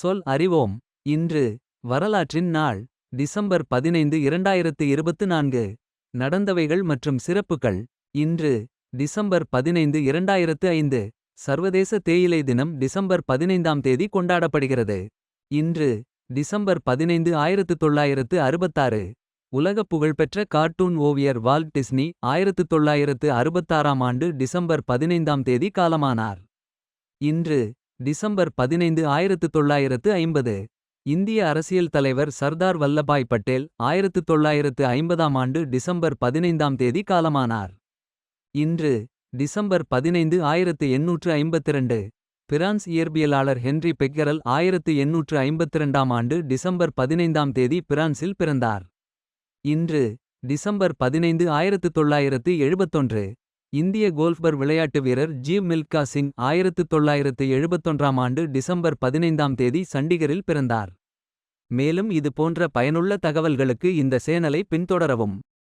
சொல் அறிவோம். இன்று வரலாற்றின் நாள் டிசம்பர் பதினைந்து இரண்டாயிரத்து இருபத்து நான்கு. நடந்தவைகள் மற்றும் சிறப்புகள் இன்று டிசம்பர் பதினைந்து இரண்டாயிரத்து ஐந்து. சர்வதேச தேயிலை தினம் டிசம்பர் பதினைந்தாம் தேதி கொண்டாடப்படுகிறது. இன்று டிசம்பர் பதினைந்து ஆயிரத்து தொள்ளாயிரத்து அறுபத்தாறு. உலக புகழ்பெற்ற கார்ட்டூன் ஓவியர் வால்ட் டிஸ்னி ஆயிரத்து தொள்ளாயிரத்து அறுபத்தாறாம் ஆண்டு டிசம்பர் பதினைந்தாம் தேதி காலமானார். இன்று டிசம்பர் பதினைந்து ஆயிரத்து தொள்ளாயிரத்து ஐம்பது. இந்திய அரசியல் தலைவர் சர்தார் வல்லபாய் பட்டேல் ஆயிரத்து தொள்ளாயிரத்து ஐம்பதாம் ஆண்டு டிசம்பர் பதினைந்தாம் தேதி காலமானார். இன்று டிசம்பர் பதினைந்து ஆயிரத்து எண்ணூற்று ஐம்பத்திரண்டு. பிரான்ஸ் இயற்பியலாளர் ஹென்றி பெக்கரல் ஆயிரத்து எண்ணூற்று ஐம்பத்திரண்டாம் ஆண்டு டிசம்பர் பதினைந்தாம் தேதி பிரான்சில் பிறந்தார். இன்று டிசம்பர் பதினைந்து ஆயிரத்து தொள்ளாயிரத்து எழுபத்தொன்று. இந்திய கோல்ஃபர் விளையாட்டு வீரர் ஜீவ் மில்கா சிங் ஆயிரத்து தொள்ளாயிரத்து எழுபத்தொன்றாம் ஆண்டு டிசம்பர் பதினைந்தாம் தேதி சண்டிகரில் பிறந்தார். மேலும் இது போன்ற பயனுள்ள தகவல்களுக்கு இந்த சேனலை பின்தொடரவும்.